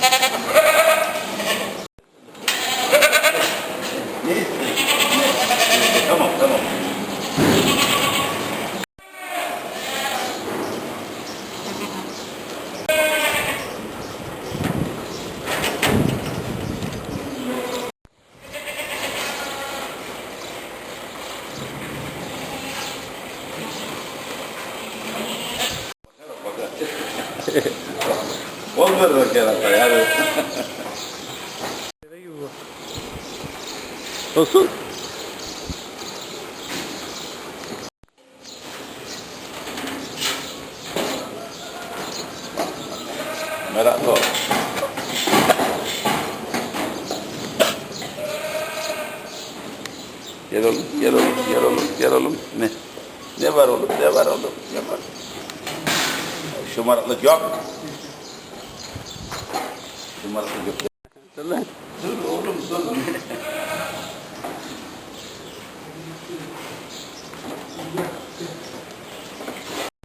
Ne istiyorsun? Tamam tamam. Olmuyor bak yarata yani. Nasıl? Meraklı ol. Gel oğlum, gel oğlum, gel oğlum, gel oğlum. Ne? Ne var oğlum, ne var oğlum, ne var? Şımarıklık yok. Şımarıklık yok. Dur lan. Dur oğlum, dur.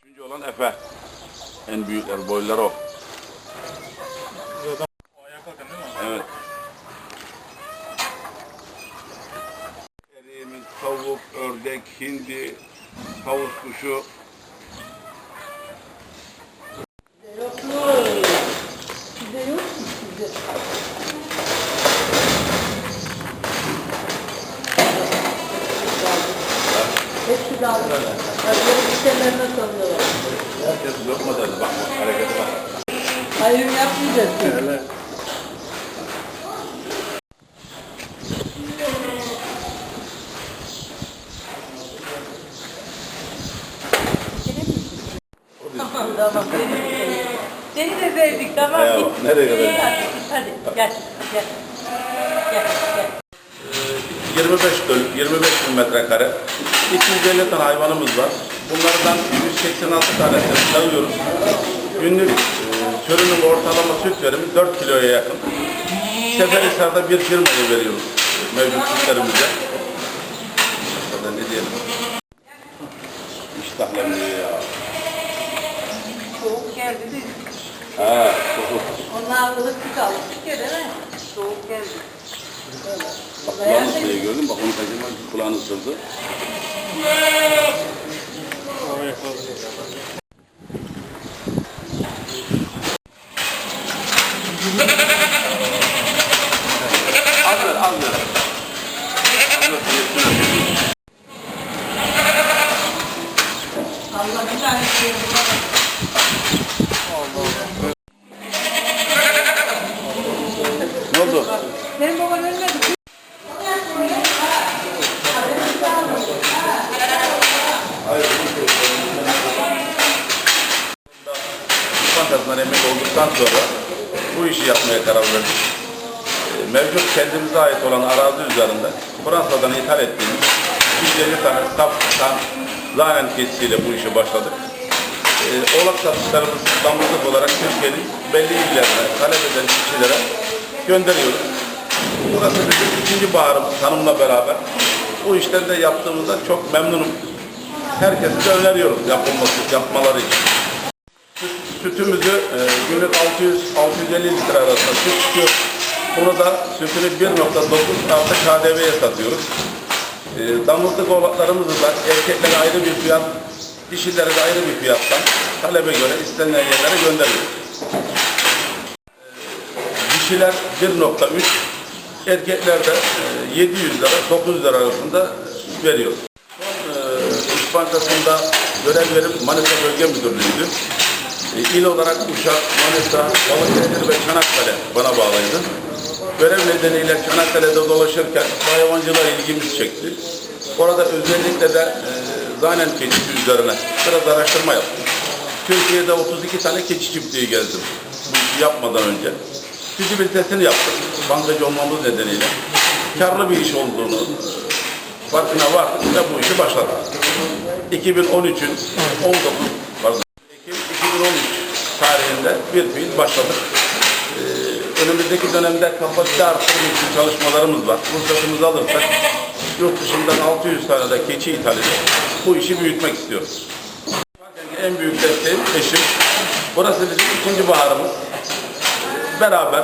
Üçüncü olan Efe. En büyükler, boyları o. Evet. Eriğimiz, tavuk, ördek, hindi, tavus kuşu. Aldı. Böyle sitelerine sanıyorlar. Herkes lokma derdi. Bak bak harekete bak. Hayır yapmayacaksın. Tamam tamam. Seni de sevdik tamam nereye kadar? Hadi, gel. Gel gel. 25 dönüm, 25 bin metrekare. 250 tane hayvanımız var. Bunlardan 186 tanesini sayıyoruz. Günlük e, sürünün ortalama süt verimi 4 kiloya yakın. Seferihisar'da bir firmaya veriyoruz mevcut sütlerimize. Başka ne diyelim? İştahlanıyor ya. Soğuk geldi de Ha, soğuk. onlar ılık kaldı. Bir mi? Soğuk geldi. Kulağını ısırıyor gördün mü? Bak onu kaçırmak kulağını ısırdı. Bankasından emek olduktan sonra bu işi yapmaya karar verdik. Ee, Mevcut kendimize ait olan arazi üzerinde Fransa'dan ithal ettiğimiz 150 tane saftan zanen keçisiyle bu işe başladık. Ee, oğlak satışlarımız damızlık olarak Türkiye'nin belli illerine, talep eden kişilere gönderiyoruz. Burası bizim ikinci baharımız hanımla beraber. Bu işleri de yaptığımızda çok memnunum. Herkese de öneriyoruz yapılması, yapmaları için. Süt- Sütümüzü e, günlük 600-650 litre arasında süt çıkıyor. Bunu da sütünü 1.9 artı KDV'ye satıyoruz. E, damızlık oğlaklarımızı da erkeklere ayrı bir fiyat, dişilere de ayrı bir fiyattan talebe göre istenilen yerlere gönderiyoruz. E, dişiler 1.3, erkekler de e, 700 lira, 900 lira arasında veriyoruz. Son e, İş görev verip Manisa Bölge Müdürlüğü'ydü. E, İl olarak Uşak, Manisa, Balıkesir ve Çanakkale bana bağlıydı. Görev nedeniyle Çanakkale'de dolaşırken hayvancılığa ilgimiz çekti. Orada özellikle de e, zanen keçisi üzerine biraz araştırma yaptım. Türkiye'de 32 tane keçi çiftliği gezdim bu işi yapmadan önce. Fizibilitesini yaptım bankacı olmamız nedeniyle. Karlı bir iş olduğunu farkına vardık ve bu işi başladık. 2013'ün 19 pardon, Ekim 2013 tarihinde bir fiil başladık. Ee, önümüzdeki dönemde kapasite arttırma için çalışmalarımız var. Ruhsatımızı alırsak yurt dışından 600 tane de keçi ithal edip bu işi büyütmek istiyoruz. En büyük desteğim eşim. Burası bizim ikinci baharımız. beraber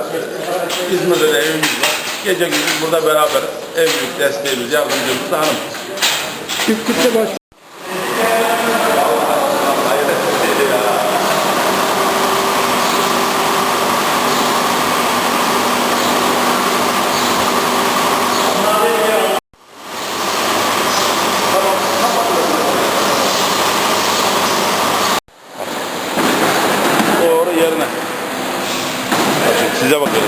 İzmir'de de evimiz var. Gece gündüz burada beraber en büyük desteğimiz, yardımcımız hanım. Çiftlikte baş Size bakalım.